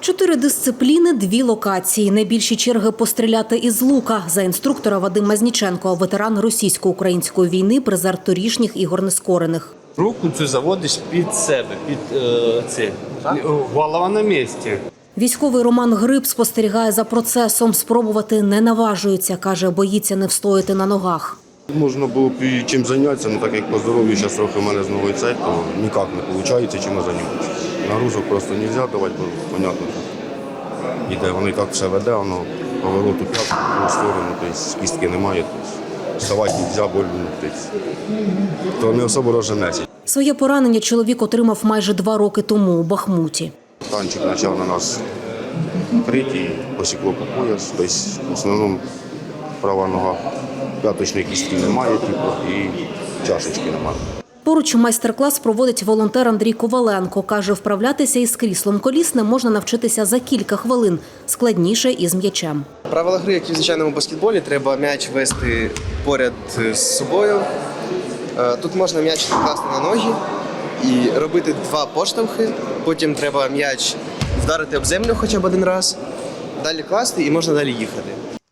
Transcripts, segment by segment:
Чотири дисципліни, дві локації. Найбільші черги постріляти із лука. За інструктора Вадим Мазніченко, ветеран російсько-української війни, призер торішніх ігор нескорених. Руку цю заводиш під себе, під е, це. Голова на місці. Військовий Роман Гриб спостерігає за процесом. Спробувати не наважується. каже, боїться не встояти на ногах. Можна було б і чим зайнятися, але так як по здоров'ю зараз трохи в мене з нової цей, то ніяк не виходить чим займатися. Нагрузок просто не можна давати, бо понятно. Іде, воно і так все веде, воно повороту п'ятку в сторону, тобто кістки немає, тобто вставати не можна, больно, тобто, то не особо розженеться. Своє поранення чоловік отримав майже два роки тому у Бахмуті. Танчик почав на нас третій, посікло по пояс, тобто в основному права нога п'яточної кістки немає, типу, і чашечки немає. Поруч майстер-клас проводить волонтер Андрій Коваленко. Каже, вправлятися із кріслом колісним можна навчитися за кілька хвилин. Складніше із м'ячем. Правила гри, як і в звичайному баскетболі, треба м'яч вести поряд з собою. Е, Тут можна м'яч класти на ноги і робити два поштовхи. Потім треба м'яч вдарити об землю хоча б один раз, далі класти і можна далі їхати.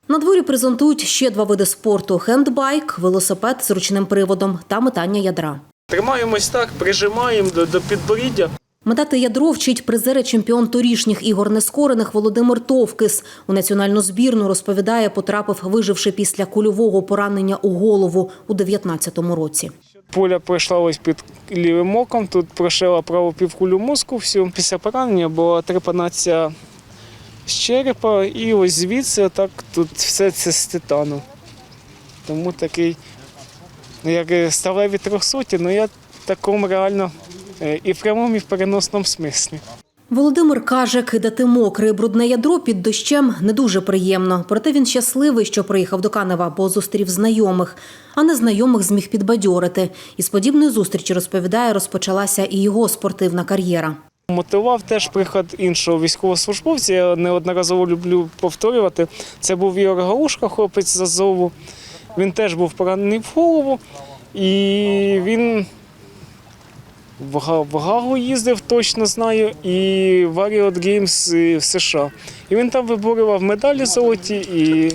На дворі презентують ще два види спорту: хендбайк, велосипед з ручним приводом та метання ядра. Тримаємось так, прижимаємо до, до підборіддя. Метати ядро вчить призери чемпіон торішніх ігор нескорених Володимир Товкис. У національну збірну розповідає, потрапив, виживши після кульового поранення у голову у 19-му році. Пуля пройшла ось під лівим оком, тут прошила праву півкулю мозку. Всю. Після поранення була трепанація з черепа, і ось звідси так тут все це з титану. Тому такий, як і сталеві трьохсоті, ну я такому реально е, і в прямому, і в переносному смислі. Володимир каже, кидати мокре і брудне ядро під дощем не дуже приємно. Проте він щасливий, що приїхав до Канева, бо зустрів знайомих, а незнайомих зміг підбадьорити. Із подібної зустрічі розповідає, розпочалася і його спортивна кар'єра. Мотивував теж приход іншого військовослужбовця. Я неодноразово люблю повторювати. Це був Ігор Галушка, хлопець з Азову. Він теж був поранений в голову, і він в Га- в Гагу їздив, точно знаю, і в Ariot Games в США. І він там виборював медалі золоті. І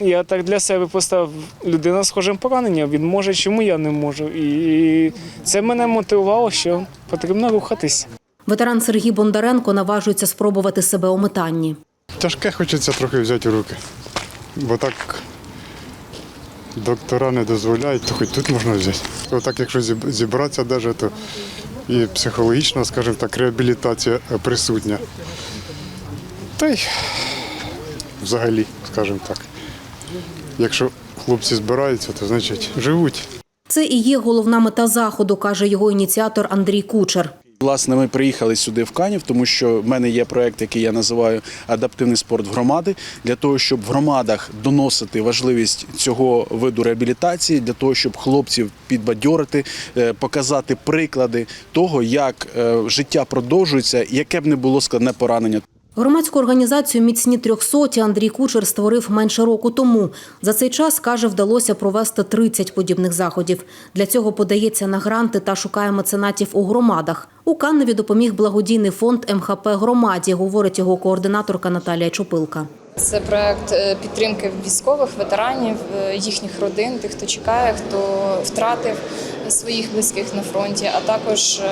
я так для себе поставив людина з схожим пораненням. Він може, чому я не можу. І це мене мотивувало, що потрібно рухатись. Ветеран Сергій Бондаренко наважується спробувати себе у метанні. Тяжке хочеться трохи взяти в руки. Бо так доктора не дозволяють, то хоч тут можна взяти. Отак, якщо зібратися, даже, то і психологічна, скажімо так, реабілітація е, присутня. Та й взагалі, скажімо так. Якщо хлопці збираються, то значить живуть. Це і є головна мета заходу, каже його ініціатор Андрій Кучер. Власне, ми приїхали сюди в Канів, тому що в мене є проект, який я називаю адаптивний спорт в громади, для того, щоб в громадах доносити важливість цього виду реабілітації, для того, щоб хлопців підбадьорити, е, показати приклади того, як е, життя продовжується, яке б не було складне поранення. Громадську організацію Міцні трьохсоті Андрій Кучер створив менше року тому. За цей час, каже, вдалося провести 30 подібних заходів. Для цього подається на гранти та шукає меценатів у громадах. У Канневі допоміг благодійний фонд МХП громаді, говорить його координаторка Наталія Чупилка. Це проект е, підтримки військових, ветеранів, е, їхніх родин, тих, хто чекає, хто втратив своїх близьких на фронті, а також е,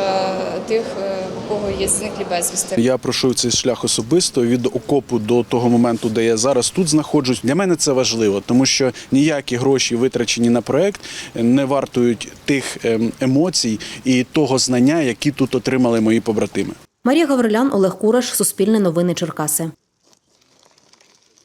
тих, у кого є зниклі безвісти. Я пройшов цей шлях особисто від окопу до того моменту, де я зараз тут знаходжусь. Для мене це важливо, тому що ніякі гроші, витрачені на проект, не вартують тих ем, емоцій і того знання, які тут отримали мої побратими. Марія Гаврилян, Олег Кураш, Суспільне новини Черкаси.